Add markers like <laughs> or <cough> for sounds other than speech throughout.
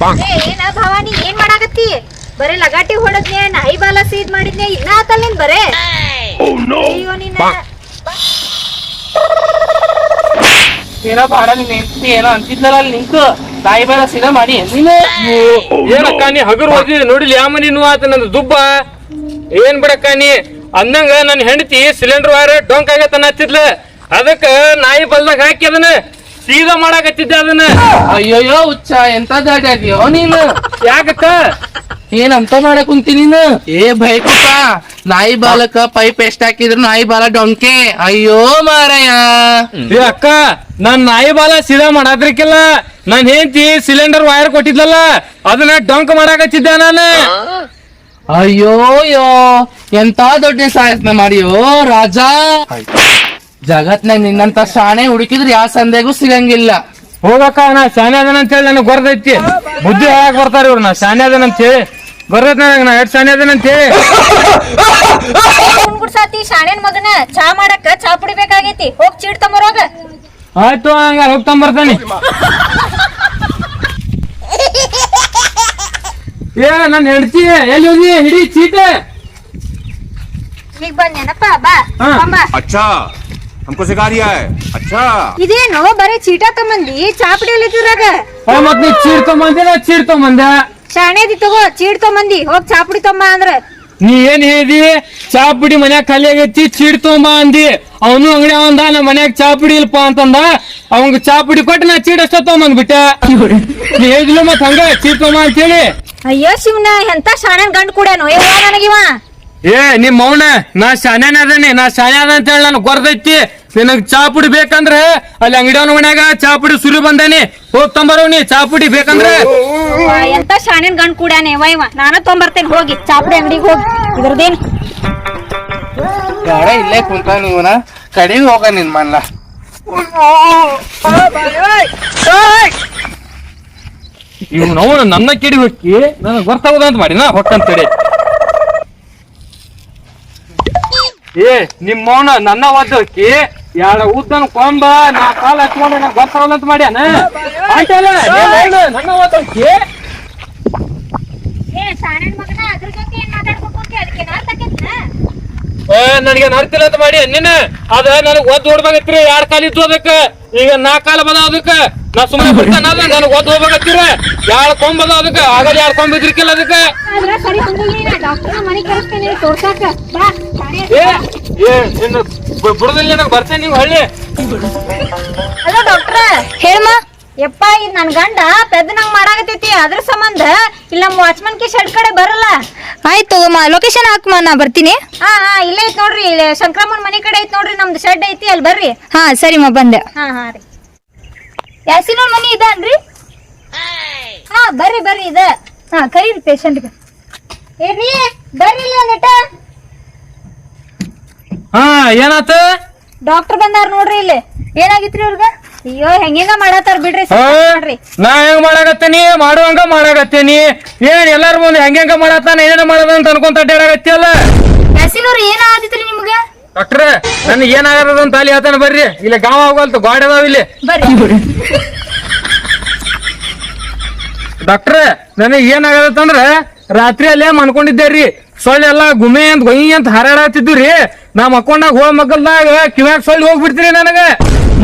ಏ, ಏನ ಭವಾನಿ ಏನ್ ಮಾಡಾಕತ್ತಿ? ಬರೇ ಲಗಾಟಿ ಹೊಡದ್ನೆ ನಾಯಿ ಬಾಲ ಸೀದ್ ಮಾಡಿದ್ನೆ ಇನ್ನ ಆತಲ್ ನಿನ್ ಬರೇ? ಅಯ್ಯೋ ನಿನ್ನ ಏನೋ ಬಾಡ ನೀನ್ ಹೆಂಡ್ತಿ ಏನೋ ಅಂತಿದ್ನಲ್ಲ ಅಲ್ಲಿ ನಿಂತು ತಾಯಿ ಬೇರೆ ಸೀದಾ ಮಾಡಿ. ನೀನು ಏನಕ್ಕ ನೀ ಹಗರ್ ಹೋಗಿ ನೋಡಿಲಿ ಯಾವ ಮನಿ ನೋವು ಆತ ನಂದು ದುಬ್ಬ. ಏನ್ ಬಿಡಕ್ಕ ನೀ? ಅಂದಂಗ ನನ್ನ ಹೆಂಡತಿ ಸಿಲಿಂಡರ್ ವಾರ ಡೊಂಕ್ ಆಗತ್ತ ಹತ್ತಿದ್ಲ ಅದಕ್ಕ ನಾಯಿ ಬಲ್ದಾಗ ಹಾಕಿ ಅದನ್ನ ಸೀದಾ ಮಾಡಾಕತ್ತಿದ್ದೆ ಅದನ್ನ. ಅಯ್ಯೋಯ್ಯೋ ಹುಚ್ಚ ಎಂತ ದಾಟಿ ಅದ್ಯೋ ನೀನು? ಯಾಕಕ್ಕ? ಏನಂತ ಮಾಡಕ್ ಕುಂತೀನಿ ನೀನು? ಏ ಭಯಕುಪ್ಪ. ನಾಯಿ ಬಾಲಕ ಪೈಪ್ ಎಷ್ಟ್ ಹಾಕಿದ್ರು ನಾಯಿ ಬಾಲ ಡೊಂಕೆ. ಅಯ್ಯೋ ಮಾರಯ್ಯ ಏ ಅಕ್ಕ ನನ್ ನಾಯಿ ಬಾಲ ಸೀದಾ ಮಾಡಾದ್ರಿಕ್ಕಿಲ್ಲ ನಾನ್ ಹೆಂಡತಿ ಸಿಲಿಂಡರ್ ವೈರ್ ಕೊಟ್ಟಿದ್ಲಲ್ಲ ಅದನ್ನ ಡೊಂಕ್ ಮಾಡಾಕತ್ತಿದ್ದೆ ನಾನು. ಅಯ್ಯೋ ಯೋ ಎಂತ ದೊಡ್ಡ ಸಾಯತ್ನ ಮಾಡಿಯೋ ರಾಜ. ಜಗತ್ನಾಗ ನಿನ್ನಂತ ಶಾಣೆ ಹುಡುಕಿದ್ರೆ ಯಾವ ಸಂದೇಗೂ ಸಿಗಂಗಿಲ್ಲ. ಹೋಗಕ್ಕ ನಾ ಶಾನೆ ಅದನ ಅಂತ ಹೇಳಿ ನನಗೆ ಗೊರದೈತಿ ಬುದ್ಧಿ ಹೇಳಕ್ ಬರ್ತಾರ ಇವ್ರು. ನಾ ಶಾಣೆ ಅದನ ಅಂತ ಹೇಳಿ ಗೊರ್ದೈತಿ ನನಗೆ ನಾ ಎಷ್ಟು ಶಾನೆ ಅದನ ಅಂತ ಹೇಳಿ ಕುಂಬಿಡ್ಸಾತಿ ಶಾಣೆನ್ ಮಗನ ಚಾ ಮಾಡಕ್ಕ ಚಾ ಪುಡಿಬೇಕಾಗೈತಿ ಹೋಗ್ ಚೀಟ್ ತಮ್ಮರೋಗ ಆಯ್ತು ಹಂಗ ಹೋಗ್ತಾನ್ ಬರ್ತಾನೆ ಏ ನನ್ನ ಹೆಡ್ತಿ ಎಲ್ಲಿ ಹೋಗಿ ಹಿಡಿ ಚೀಟ. ಈಗ ಬಂದೇನಪ್ಪ ಬಾ ಬಾ. ಅಚ್ಚಾ. हमको सिखा दिया है अच्छा ಇದೇನು ಬರೀ ಚೀಟ ತಮ್ಮಂದಿ ಚಾ ಪುಡಿ ಇದ್ರಾಗ ಆ, ಮತ್ ನೀ ಚೀಡ್ ತೊಗೊಂಬಂದೆ ನಾ ಚೀಡ್ ತೊಗೊಂಬಂದೆ ಶಾಣೆದಿ ತಗೋ ಚೀಡ್ ತಮ್ಮಂದಿ ಹೋಗ್ ಚಾ ಪುಡಿ ತಮ್ಮ ಅಂದ್ರ ನೀ ಏನ್ ಹೇಳಿದಿ ಚಾ ಪುಡಿ ಮನ್ಯಾಗ ಖಾಲಿ ಆಗೈತಿ ಚೀಡ್ ತೊಗೊಂಬ ಅಂದಿ ಅವನು ಅಂಗಡಿ ಅವಂದ ನಮ್ಮ ಮನ್ಯಾಗ ಚಾ ಪುಡಿ ಇಲ್ಪ ಅಂತಂದ ಅವಂಗ ಚಾ ಪುಡಿ ಕೊಟ್ಟು ನಾ ಚೀಡ್ ಅಷ್ಟ ತೊಗೊಂಬಂದ್ಬಿಟ್ಟೆ ನೀ ಹೇಳಿದ್ಲು ಮತ್ ಹಂಗ ಚೀಡ್ ತೊಗೊಂಬ ಅಂತ ಹೇಳಿ ಅಯ್ಯೋ ಶಿವನ ಎಂತ ಶಾಣೆನ್ ಗಂಡ್ ಕೂಡ್ಯಾನು ಯವ್ವ ನನಗಿವ ಏ ನಿಮ್ಮ ಮೌನ ನಾ ಶಾನ್ಯಾನ ಅದನಿ ನಾ ಶಾನೆ ಅದ ಅಂತ ಹೇಳಿ ನನಗೆ ಗೊರ್ದೈತಿ. ನಿನಗ್ ಚಾ ಪುಡಿ ಬೇಕಂದ್ರೆ ಅಲ್ಲಿ ಅಂಗಡಿಯವನ ಮನ್ಯಾಗ ಚಾ ಪುಡಿ ಸುರಿ ಬಂದಾನಿ. ಹೋಗ್ ತೊಂಬರವ್ನಿ ನೀ ಚಾ ಪುಡಿ ಬೇಕಂದ್ರೆ. ಎಂತ ಶಾಣೆನ್ ಗಂಡ್ ಕೂಡ್ಯಾನೆ ವೈವ ನಾನು ನಾನ ತೊಂಬರ್ತೇನೆ ಹೋಗಿ ಚಾಪುಡಿ ಅಂಗಡಿಗೆ ಹೋಗಿ ಇದ್ರದೇನ್? ಯಾರ ಇಲ್ಲೇ ಕುಂತ ನೀವನ ಕಡೆಗೆ ಹೋಗ ನಿನ್ ಮನ್ಲ. ಇವ್ ನಾವು ನನ್ನ ಕಿಡಿ ಹೊಕ್ಕಿ ನನಗೆ ಗೊತ್ತಾಗೋದ ಅಂತ ಮಾಡಿ ನಾ ಹೊಕ್ಕಂತೇಳಿ ಏ ನಿಮ್ ಮೌನ ನನ್ನ ಒದ್ದಕ್ಕಿ ಎರಡ ಯಾರ ಉದ್ದನ ಕೊಂಬ ನಾ ಕಾಲ ಹಚ್ಕೊಂಡು ನಂಗೆ ಗೊತ್ತಾಗಲ್ಲ ಅಂತ ಮಾಡ್ಯಾನ? ಆಯ್ತಲ್ಲ ನನ್ನ ನಾ ನನಗೆ ನಡ್ತಿಲ್ಲ ಅಂತ ಮಾಡಿ ನಿನ್ನ. ಅದ ನನಗ್ ಒದ್ದು ಹೊಡ್ಬೇಕಿತ್ರಿ ಎರಡ್ ಕಾಲ ಇತ್ತು ಅದಕ್ಕ. ಈಗ ನಾಲ್ಕ್ ಕಾಲ ಬದ ಅದಕ್ಕ. ನಾ ಸುಮ್ಮನೆ ಬಿಡ್ತಾನ ನಾನು ಓದ್ ಹೋಗ್ಬೇಕತ್ತೀರ? ಯಾರು ಕೊಂಬದ ಅದಕ್ಕೆ? ಆಗದ ಆಗಲ್ಲ ಎರಡ್ ಕೊಂಬ ಇದ್ರಿಕಿಲ್ಲ ಅದಕ್ಕೆ? ಆದ್ರ ಸರಿ ಹಂಗಿಲ್ಲ ಡಾಕ್ಟರ್ ಮನೆ ಕರೆಸ್ತೇನೆ ತೋರ್ಸಾಕ. ಬಾ ಶಾಣೆ ಏ ಏ ನಿನ್ನ ಬ- ಬುಡದಲ್ಲಿ ನನಗ್ ಬರ್ತೇನೆ ನೀವು ಹಳ್ಳಿ. ಹಲೋ ಡಾಕ್ಟ್ರ. ಹೇಳಮ್ಮ ಯಪ್ಪ ಇದು ನನ್ ಗಂಡ ಪೆದ್ದ ನಂಗ್ ಮಾಡಾಕತೈತಿ ಅದ್ರ ಸಂಬಂಧ ಇಲ್ಲ ನಮ್ಮ ವಾಚ್ಮನ್ ಕಿ ಶೆಡ್ ಕಡೆ ಬರಲ್ಲ. ಆಯ್ತು ಲೊಕೇಶನ್ ಹಾಕಮ್ಮ ನಾ ಬರ್ತೀನಿ. ಹಾ ಹಾ ಇಲ್ಲೇ ಐತ್ ನೋಡ್ರಿ ಇಲ್ಲಿ ಶಂಕ್ರಮ್ಮನ್ ಮನೆ ಕಡೆ ಐತ್ ನೋಡ್ರಿ ನಮ್ದು ಶೆಡ್ ಐತಿ ಅಲ್ಲಿ ಬರ್ರಿ. ಹಾ ಸರಿಮ್ಮ ಬಂದೆ. ಹಾ ಹಾ ರೀ. ಯಾಸಿನೋಳ್ ಮನಿ ಇದನ್ರಿ ಹಾ ಬರ್ರಿ ಬರ್ರಿ ಇದ. ಹಾ ಕರೀರಿ ಪೇಷಂಟ್ಗೆ ಏನ್ರಿ? ಬರ್ರಿ ಇಲ್ಲಿ ಒಂದಿಟ ಹಾ ಏನಾತ? ಡಾಕ್ಟರ್ ಬಂದಾರ ನೋಡ್ರಿ ಇಲ್ಲಿ. ಏನಾಗಿತ್ರಿ ಅವ್ರಿಗೆ ಅಯ್ಯೋ ಹೆಂಗಿಂಗ ಮಾಡತ್ತಾರ ಬಿಡ್ರಿ? ನೋಡ್ರಿ. ನಾ ಹೆಂಗ್ ಮಾಡಾಕತ್ತೇನಿ? ಮಾಡುವಂಗ ಮಾಡಾಕತ್ತೇನಿ. ಏನ್ ಎಲ್ಲಾರ ಮುಂದೆ ಹೆಂಗ ಮಾಡತ್ತಾನ ಏನೇನ ಮಾಡದ ಅಂತ ಅನ್ಕೊಂತ ಅಡ್ಡಾಡಕತ್ತಿಯಲ್ಲ? ಅಲ್ಲ ಏನಾಗಿತ್ರಿ ನಿಮ್ಗೆ ಡಾಕ್ಟ್ರ ನನಗೆ ಏನಾಗದ ಅಂತ ಅಲ್ಲಿ ಹೇಳ್ತಾನೆ ಬರ್ರಿ. ಇಲ್ಲಿ ಗಾವ ಹೋಗಲ್ತು ಗಾಡಿ ಅದಾವ ಇಲ್ಲಿ. ಡಾಕ್ಟ್ರೆ ನನಗೆ ಏನಾಗತ್ತಂದ್ರ ರಾತ್ರಿ ಅಲ್ಲೇ ಮನ್ಕೊಂಡಿದ್ದೆ ರೀ ಸೊಳ್ಳೆ ಎಲ್ಲ ಗುಮೆ ಅಂತ ಗೊಯ್ ಅಂತ ಹಾರಾಡತ್ತಿದ್ದು ರೀ ನಾ ಮಕ್ಕೊಂಡಾಗ ಹೋಗ ಮಕ್ಕಳ್ದಾಗ ಕಿವ್ಯಾಗ ಸೊಳ್ಳೆ ಹೋಗ್ಬಿಡ್ತೀರಿ ನನಗ.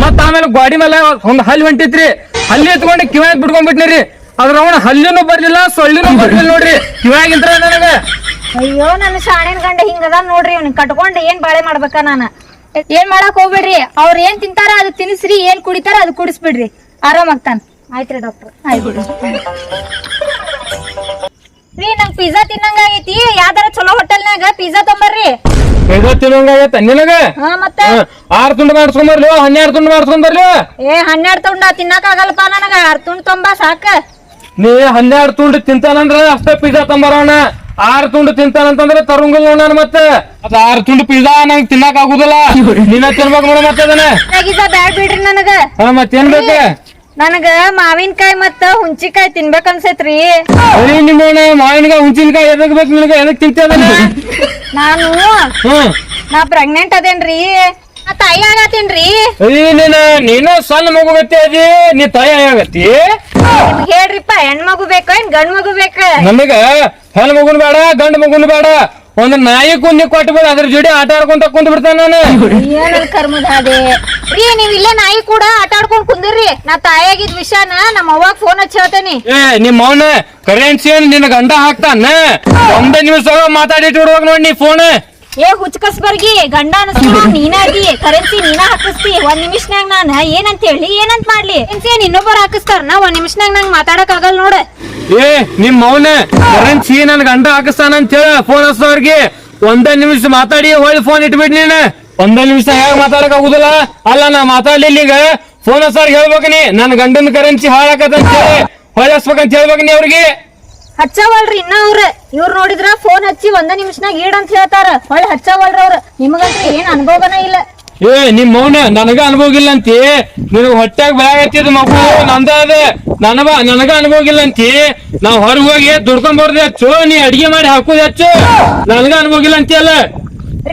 ಮತ್ತ ಆಮೇಲೆ ಗಾಡಿ ಮೇಲೆ ಒಂದ್ ಹಲ್ಲಿ ಹೊಂಟಿತ್ರಿ. ಅಲ್ಲಿ ಎತ್ಕೊಂಡು ಕಿವ್ಯಾಗ ಬಿಟ್ಕೊಂಡ್ಬಿಟ್ನಿ ರೀ ಅದ್ರ ಅವನ ಹಲ್ಲಿನೂ ಬರ್ಲಿಲ್ಲ ಸೊಳ್ಳಿನೂ ಬರ್ಲಿಲ್ಲ ನೋಡ್ರಿ. ಇವಾಗಿಂತ್ರ ನನಗ. ಅಯ್ಯೋ ನನ್ನ ಶಾಣಿನ ಗಂಡ ಹಿಂಗದ ನೋಡ್ರಿ ಅವ್ನ ಕಟ್ಕೊಂಡ್ ಏನ್ ಬಾಳೆ ಮಾಡ್ಬೇಕ ನಾನ? ಏನ್ ಮಾಡಕ್ ಹೋಗ್ಬೇಡ್ರಿ. ಅವ್ರ ಏನ್ ತಿಂತಾರ ಅದು ತಿನ್ಸ್ರಿ ಏನ್ ಕುಡಿತಾರ ಅದು ಕುಡಿಸ್ಬಿಡ್ರಿ. ಆರಾಮಾಗ್ತಾನ ಆಯ್ತ್ರಿ ಡಾಕ್ಟರ್. ಆಯ್ತು ರೀ ನಂಗ್ ಪಿಜ್ಜಾ ತಿನ್ನಂಗ ಆಗೈತಿ. ಯಾವ್ದಾರ ಚಲೋ ಹೋಟೆಲ್ನಾಗ ಪಿಜ್ಜಾ ತೊಂಬರ್ರಿ ಇದು ತಿನ್ನಂಗಾಗತ್ತ ನಿನಗ? ಹಾ ಮತ್ತ? ಹ, ಆರ್ ತುಂಡು ಮಾಡ್ಸ್ಕೊಂಬರ್ಲಿ ಹನ್ನೆರಡು ತುಂಡು ಏ ಹನ್ನೆರಡ್ ತುಂಡ ತಿನ್ನಕ್ ಆಗಲ್ಲಪ್ಪ ನನಗ. ಆರ್ ತುಂಡ್ ತೊಂಬ ಸಾಕ. ನೀ ಹನ್ನೆರಡು ತುಂಡು ತಿಂತಾನಂದ್ರ ಅಷ್ಟೇ ಪಿಜ್ಜಾ ತಂಬರೋಣ. ಆರ್ ತುಂಡು ತಿಂತಾನಂತಂದ್ರೆ ತರುಂಗಲ್ ನೋಡ ಮತ್ತೆ. ಅದ ಆರ್ ತುಂಡು ಪಿಜ್ಜಾ ನಂಗೆ ತಿನ್ನಕ್ ಆಗುದಿಲ್ಲ. ನೀನ ತಿನ್ಬೇಕು ನೋಡ ಮತ್ತೆ ಅದನ್ನ. ಪಿಜ್ಜಾ ಬ್ಯಾಡ್ ಬಿಡ್ರಿ ನನಗ. ಹಾ ಮತ್ತೇನ್ ಬೇಕ? ನನಗ ಮಾವಿನಕಾಯಿ ಮತ್ತ ಹುಂಚಿಕಾಯಿ ತಿನ್ಬೇಕ ಅನ್ಸೈತ್ರಿ. ಅರಿ ನಿಮ್ಮ ಮಾವಿನಕಾಯಿ ಹುಂಚಿನಕಾಯಿ ಎದಕ್ ಬೇಕು ನಿನಗ? ಎದಕ್ ತಿಂತಿ ಅದನ್ನ? ನಾನು ನಾ ಪ್ರೆಗ್ನೆಂಟ್ ಅದೇನ್ರಿ. ತಾಯಿ ಆಗತ್ತೇನ್ರಿ. ನೀನ ನೀನು ಸಣ್ಣ ಮಗುಗತ್ತೆ ಅದಿ ನೀ ತಾಯಿ ಆಗತ್ತಿ. ನಿಮ್ಗ್ ಹೇಳ್ರಿಪ್ಪ ಹೆಣ್ಮಗು ಬೇಕ ಏನ್ ಗಂಡ್ ಮಗು ಬೇಕ? ನಮಗ ಹೆಣ್ ಮಗುನ್ ಬೇಡ ಗಂಡ ಮಗುನ್ ಬೇಡ. ಒಂದ್ ನಾಯಿ ಕುಂದಿ ಕೊಟ್ಬಿಡು ಅದ್ರ ಜೋಡಿ ಆಟ ಆಡ್ಕೊಂತ ಕುಂದ್ ಬಿಡ್ತಾನ ನಾನು. ಏನಲ್ ಕರ್ಮದ ಅದೇ ರೀ ನೀವ್ ಇಲ್ಲೇ ನಾಯಿ ಕೂಡ ಆಟ ಆಡ್ಕೊಂಡ್ ಕುಂದಿರ್ರಿ ನಾ ತಾಯಾಗಿದ್ ವಿಷಯನ ನಮ್ಮ ಅವ್ವಾಗ ಫೋನ್ ಹಚ್ಚಿ ಹೇಳ್ತೇನಿ. ಏ ನಿಮ್ಮ ಅವನ ಕರೆನ್ಸಿ ನಿನ್ನ ಗಂಡ ಹಾಕ್ತಾನ? ಒಂದೇ ನಿಮಿಷ ಮಾತಾಡಿಟ್ಟು ನೋಡಿ ನೀ ಫೋನ್ ಏ ಹುಚ್ಕಸ್ಬರ್ಗಿ ಗಂಡ ಅನಸ್ಕೊಳ ನೀನಾಗಿ, ಕರೆನ್ಸಿ, ನೀನ ಹಾಕಿಸ್ತಿ, ಒಂದ್ ನಿಮಿಷನಾಗ ನಾನ ಏನಂತ ಹೇಳಿ, ಏನಂತ ಮಾಡ್ಲಿ? ಏನ್ ಇನ್ನೊಬ್ಬರು ಹಾಕಿಸ್ತಾರ ನಾ ಒಂದ್ ನಿಮಿಷನಾಗ ನಂಗ್ ಮಾತಾಡಕ್ ಆಗಲ್ ನೋಡ. ಏ, ನಿಮ್ ಮೌನ ಕರೆನ್ಸಿ ನನ್ ಗಂಡ ಹಾಕಿಸ್ತಾನ ಅಂತ ಹೇಳ ಫೋನ್ ಹಚ್ಚೋರ್ಗೆ ಒಂದೇ ನಿಮಿಷ ಮಾತಾಡಿ ಹೋಳಿ ಫೋನ್ ಇಟ್ಬಿಡ್ ನೀನ್. ಒಂದೇ ನಿಮಿಷ ಹೇಗ್ ಮಾತಾಡಕ್ ಆಗುದಿಲ್ಲ ಅಲ್ಲ, ನಾ ಮಾತಾಡ್ಲಿಲ್ಲ ಈಗ. ಫೋನ್ ಹಚ್ಚೋರ್ ಹೇಳ್ಬೇಕು ನೀ. ನನ್ ಗಂಡನ ಕರೆನ್ಸಿ ಹಾಳಾಕತ್ತಂತ ಹೇಳಿ ಹಚ್ಬೇಕಂತ ಹೇಳ್ಬೇಕು ನೀ ಅವ್ರಿಗೆ. ಹಚ್ಚವಲ್ರಿ ಇನ್ನ ಅವ್ರ. ಇವ್ರ ನೋಡಿದ್ರ ಫೋನ್ ಹಚ್ಚಿ ಒಂದ ನಿಮಿಷನಾಗ ಈಡ್ ಅಂತ ಹೇಳ್ತಾರ. ಹೊಳ್ಳಿ ಹಚ್ಚವಲ್ರಿ ಅವ್ರ. ನಿಮಗಂತ ಏನ್ ಅನುಭವನ ಇಲ್ಲ. ಏ ನಿಮ್ ಮೌನ ನನಗ ಅನುಭವ ಇಲ್ಲ ಅಂತಿ. ನಿನಗ ಹೊಟ್ಯಾಗ ಬ್ಯಾಗ್ ಹತ್ತಿದ ಮಗು ನಂದ ಅದ. ನನಗ ನನಗ ಅನುಭವ ಇಲ್ಲ ಅಂತಿ. ನಾವ್ ಹೊರಗ್ ಹೋಗಿ ದುಡ್ಕೊಂಡ್ ಹೆಚ್ಚು ನೀ ಅಡಿಗೆ ಮಾಡಿ ಹಾಕೋದ್ ಹೆಚ್ಚು. ನನಗ ಅನುಭವ ಇಲ್ಲ ಅಂತಿ ಅಲ್ಲ.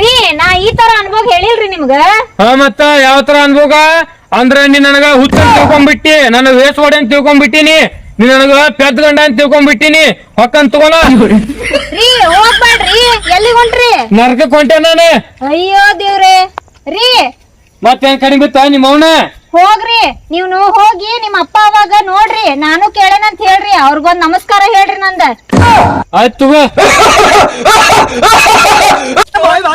ರೀ ನಾ ಈ ತರ ಅನುಭವ ಹೇಳಿಲ್ರಿ ನಿಮ್ಗ. ಹಾ ಮತ್ತ ಯಾವ ತರ ಅನುಭವ? ಅಂದ್ರ ನೀ ನನಗ ಹುಚ್ಚ ತಿಳ್ಕೊಂಡ್ಬಿಟ್ಟಿ ನನ್ನ ವೇಸ್ ಹೊಡೆ ಅಂತ ತಿಳ್ಕೊಂಡ್ಬಿಟ್ಟಿನಿ ನೀ ನನಗ ಪೆದ್ದ ಗಂಡ ಅಂತ ತಿಳ್ಕೊಂಡ್ಬಿಟ್ಟಿನಿ. ಹೊಕ್ಕನ್ ತಗೋಣ ರೀ ಹೋಗ್ಬೇಡ್ರಿ ಎಲ್ಲಿ ಹೊಂಟ್ರಿ? ನರ್ಕಕ್ ಹೊಂಟೆ ನಾನು. ಅಯ್ಯೋ ದೇವ್ರೆ. ರೀ. ಮತ್ತೇನ್ ಕಡಿಮೆ ಬಿತ್ತ ನಿಮ್ಮ ಅವನ ಹೋಗ್ರಿ. ನೀವು ಹೋಗಿ ನಿಮ್ಮ ಅಪ್ಪ ಅವಾಗ ನೋಡ್ರಿ. ನಾನು ಕೇಳೇನಂತ ಹೇಳ್ರಿ. ಅವ್ರಿಗೊಂದ್ ನಮಸ್ಕಾರ ಹೇಳ್ರಿ ನಂದ. ಆಯ್ತು ತಗೋ. <laughs>